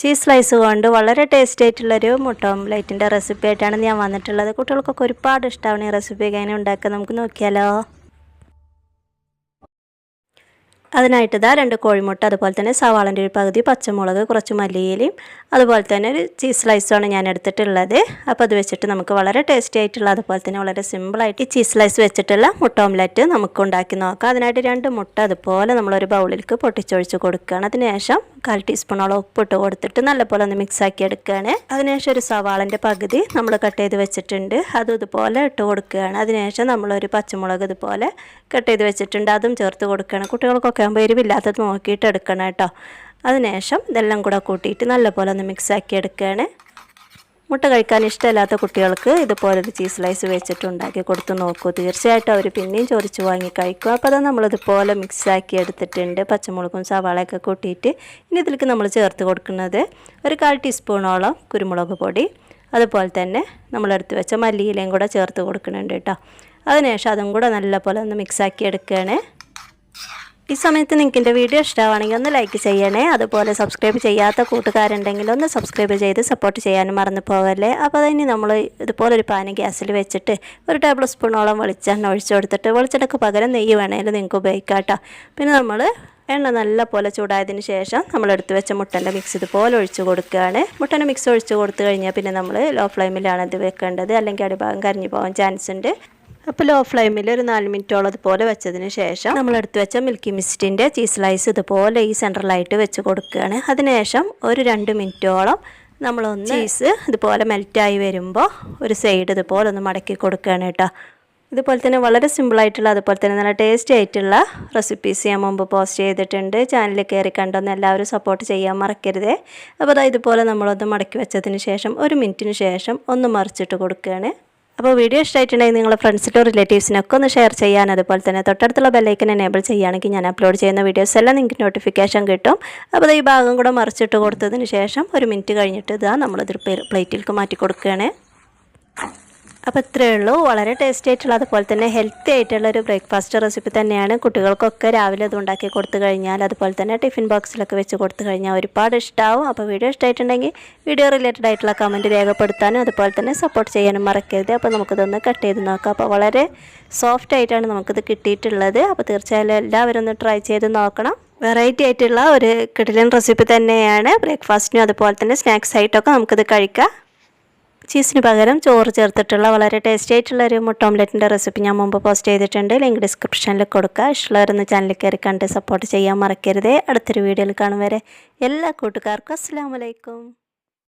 Cheese slice കൊണ്ട് വളരെ tasty ആയിട്ടുള്ളൊരു മുട്ട ഓംലേറ്റിന്റെ റെസിപ്പി ആയിട്ടാണ് ഞാൻ വന്നിട്ടുള്ളത്. കുട്ടികൾക്കൊക്കെ ഒരുപാട് ഇഷ്ടമാണ് ഈ റെസിപ്പി എങ്ങനെ ഉണ്ടാക്കുക. നമുക്ക് നോക്കിയാലോ. അതിനായിട്ട് ഇതാ രണ്ട് കോഴിമുട്ട അതുപോലെ തന്നെ സവാളന്റെ ഒരു പകുതി പച്ചമുളക് കുറച്ച് മല്ലിയിലയും അതുപോലെ തന്നെ ഒരു ചീസ് സ്ലൈസുമാണ് ഞാൻ എടുത്തിട്ടുള്ളത്. അപ്പോൾ അത് വെച്ചിട്ട് നമുക്ക് വളരെ ടേസ്റ്റി ആയിട്ടുള്ള അതുപോലെ തന്നെ വളരെ സിമ്പിളായിട്ട് ഈ ചീസ് സ്ലൈസ് വെച്ചിട്ടുള്ള മുട്ട ഓംലെറ്റ് നമുക്ക് ഉണ്ടാക്കി നോക്കാം. അതിനായിട്ട് രണ്ട് മുട്ട അതുപോലെ നമ്മളൊരു ബൗളിലേക്ക് പൊട്ടിച്ചൊഴിച്ച് കൊടുക്കുകയാണ്. അതിനുശേഷം കാൽ ടീസ്പൂണോളം ഉപ്പിട്ട് കൊടുത്തിട്ട് നല്ലപോലെ ഒന്ന് മിക്സ് ആക്കി എടുക്കുകയാണ്. അതിനുശേഷം ഒരു സവാളന്റെ പകുതി നമ്മൾ കട്ട് ചെയ്ത് വെച്ചിട്ടുണ്ട്. അതും ഇതുപോലെ ഇട്ട് കൊടുക്കുകയാണ്. അതിനുശേഷം നമ്മളൊരു പച്ചമുളക് ഇതുപോലെ കട്ട് ചെയ്ത് വെച്ചിട്ടുണ്ട്. അതും ചേർത്ത് കൊടുക്കുകയാണ്. കുട്ടികൾക്കൊക്കെ ആകുമ്പോൾ എരിവില്ലാത്തത് നോക്കിയിട്ട് എടുക്കണം കേട്ടോ. അതിനുശേഷം ഇതെല്ലാം കൂടെ കൂട്ടിയിട്ട് നല്ലപോലെ ഒന്ന് മിക്സാക്കി എടുക്കുകയാണ്. മുട്ട കഴിക്കാൻ ഇഷ്ടമില്ലാത്ത കുട്ടികൾക്ക് ഇതുപോലൊരു ചീസ് സ്ലൈസ് വെച്ചിട്ട് ഉണ്ടാക്കി കൊടുത്ത് നോക്കൂ. തീർച്ചയായിട്ടും അവർ പിന്നെയും ചോദിച്ച് വാങ്ങി കഴിക്കും. അപ്പോൾ അത് നമ്മളിതുപോലെ മിക്സാക്കി എടുത്തിട്ടുണ്ട്. പച്ചമുളകും സവാളയൊക്കെ കൂട്ടിയിട്ട് ഇനി ഇതിലേക്ക് നമ്മൾ ചേർത്ത് കൊടുക്കുന്നത് ഒരു കാൽ ടീസ്പൂണോളം കുരുമുളക് പൊടി. അതുപോലെ തന്നെ നമ്മളെടുത്ത് വെച്ച മല്ലിയിലയും കൂടെ ചേർത്ത് കൊടുക്കുന്നുണ്ട് കേട്ടോ. അതിനുശേഷം അതും കൂടെ നല്ലപോലെ ഒന്ന് മിക്സാക്കി എടുക്കുകയാണ്. ഈ സമയത്ത് നിങ്ങൾക്ക് എന്റെ വീഡിയോ ഇഷ്ടമാണെങ്കിൽ ഒന്ന് ലൈക്ക് ചെയ്യണേ. അതുപോലെ സബ്സ്ക്രൈബ് ചെയ്യാത്ത കൂട്ടുകാരുണ്ടെങ്കിൽ ഒന്ന് സബ്സ്ക്രൈബ് ചെയ്ത് സപ്പോർട്ട് ചെയ്യാനും മറന്നു പോകല്ലേ. അപ്പോൾ അതിന് നമ്മൾ ഇതുപോലൊരു പാന് ഗ്യാസിൽ വെച്ചിട്ട് ഒരു ടേബിൾ സ്പൂണോളം വെളിച്ചെണ്ണ ഒഴിച്ചു കൊടുത്തിട്ട് വെളിച്ചെണ്ണക്ക് പകരം നെയ്യ് വേണമെങ്കിൽ നിങ്ങൾക്ക് ഉപയോഗിക്കാം കേട്ടോ പിന്നെ നമ്മൾ എണ്ണ നല്ല പോലെ ചൂടായതിന് ശേഷം നമ്മൾ എടുത്തു വെച്ച മുട്ടന്റെ മിക്സ് ഇതുപോലെ ഒഴിച്ച് കൊടുക്കുകയാണ്. മുട്ടന്റെ മിക്സ് ഒഴിച്ച് കൊടുത്തു കഴിഞ്ഞാൽ പിന്നെ നമ്മൾ ലോ ഫ്ലെയിമിലാണ് ഇത് വെക്കേണ്ടത്. അല്ലെങ്കിൽ അടിഭാഗം കരിഞ്ഞു പോകാൻ ചാൻസ് ഉണ്ട്. അപ്പോൾ ലോ ഫ്ലെയിമിൽ ഒരു നാല് മിനിറ്റോളം അതുപോലെ വെച്ചതിന് ശേഷം നമ്മൾ എടുത്ത് വെച്ച മിൽക്കി മിസ്റ്റിന്റെ ചീസ് സ്ലൈസ് ഇതുപോലെ ഈ സെൻട്രലായിട്ട് വെച്ച് കൊടുക്കുകയാണ്. അതിനുശേഷം ഒരു രണ്ട് മിനിറ്റോളം നമ്മളൊന്ന് ചീസ് ഇതുപോലെ മെൽറ്റായി വരുമ്പോൾ ഒരു സൈഡ് ഇതുപോലെ ഒന്ന് മടക്കി കൊടുക്കുകയാണ് കേട്ടോ. ഇതുപോലെ തന്നെ വളരെ സിമ്പിളായിട്ടുള്ള അതുപോലെ തന്നെ നല്ല ടേസ്റ്റി ആയിട്ടുള്ള റെസിപ്പീസ് ഞാൻ മുമ്പ് പോസ്റ്റ് ചെയ്തിട്ടുണ്ട്. ചാനലിൽ കയറി കണ്ടൊന്ന് എല്ലാവരും സപ്പോർട്ട് ചെയ്യാൻ മറക്കരുതേ. അപ്പോൾ അതായത് ഇതുപോലെ നമ്മളൊന്ന് മടക്കി വെച്ചതിന് ശേഷം ഒരു മിനിറ്റിന് ശേഷം ഒന്ന് മറിച്ചിട്ട് കൊടുക്കുകയാണ്. അപ്പോൾ വീഡിയോ ഇഷ്ടമായിട്ടുണ്ടെങ്കിൽ നിങ്ങളുടെ ഫ്രണ്ട്സിലോ റിലേറ്റീവ്സിനൊക്കെ ഒന്ന് ഷെയർ ചെയ്യാൻ. അതുപോലെ തന്നെ തൊട്ടടുത്തുള്ള ബെല്ലൈക്കൻ എനേബിൾ ചെയ്യുകയാണെങ്കിൽ ഞാൻ അപ്ലോഡ് ചെയ്യുന്ന വീഡിയോസ് എല്ലാം നിങ്ങൾക്ക് നോട്ടിഫിക്കേഷൻ കിട്ടും. അപ്പോൾ ഈ ഭാഗം കൂടെ മറിച്ചിട്ട് കൊടുത്തതിന് ശേഷം ഒരു മിനിറ്റ് കഴിഞ്ഞിട്ട് ഇതാ നമ്മളിതൊരു പ്ലേറ്റിലേക്ക് മാറ്റി കൊടുക്കുകയാണ്. അപ്പോൾ ഇത്രയേ ഉള്ളൂ. വളരെ ടേസ്റ്റി ആയിട്ടുള്ള അതുപോലെ തന്നെ ഹെൽത്തി ആയിട്ടുള്ള ഒരു ബ്രേക്ക്ഫാസ്റ്റ് റെസിപ്പി തന്നെയാണ് കുട്ടികൾക്കൊക്കെ രാവിലെ അത് ഉണ്ടാക്കി കൊടുത്തു കഴിഞ്ഞാൽ അതുപോലെ തന്നെ ടിഫിൻ ബോക്സിലൊക്കെ വെച്ച് കൊടുത്തു കഴിഞ്ഞാൽ ഒരുപാട് ഇഷ്ടമാവും അപ്പോൾ വീഡിയോ ഇഷ്ടമായിട്ടുണ്ടെങ്കിൽ വീഡിയോ റിലേറ്റഡ് ആയിട്ടുള്ള കമന്റ് രേഖപ്പെടുത്താനും അതുപോലെ തന്നെ സപ്പോർട്ട് ചെയ്യാനും മറക്കരുത്. അപ്പോൾ നമുക്കിതൊന്ന് കട്ട് ചെയ്ത് നോക്കാം. അപ്പോൾ വളരെ സോഫ്റ്റ് ആയിട്ടാണ് നമുക്കിത് കിട്ടിയിട്ടുള്ളത്. അപ്പോൾ തീർച്ചയായും എല്ലാവരും ഒന്ന് ട്രൈ ചെയ്ത് നോക്കണം. വെറൈറ്റി ആയിട്ടുള്ള ഒരു കിടിലൻ റെസിപ്പി തന്നെയാണ്. ബ്രേക്ക്ഫാസ്റ്റിനും അതുപോലെ തന്നെ സ്നാക്സ് ആയിട്ടൊക്കെ നമുക്കിത് കഴിക്കാം. ചീസിന് പകരം ചോറ് ചേർത്തിട്ടുള്ള വളരെ ടേസ്റ്റി ആയിട്ടുള്ള ഒരു മുട്ട ഓംലെറ്റിന്റെ റെസിപ്പി ഞാൻ മുമ്പ് പോസ്റ്റ് ചെയ്തിട്ടുണ്ട്. ലിങ്ക് ഡിസ്ക്രിപ്ഷനിൽ കൊടുക്കുക. ഇഷ്ടമുള്ളവരൊന്ന് ചാനലിൽ കയറി കണ്ട് സപ്പോർട്ട് ചെയ്യാൻ മറക്കരുത്. അടുത്തൊരു വീഡിയോയിൽ കാണും വരെ എല്ലാ കൂട്ടുകാർക്കും അസ്സാം വലൈക്കും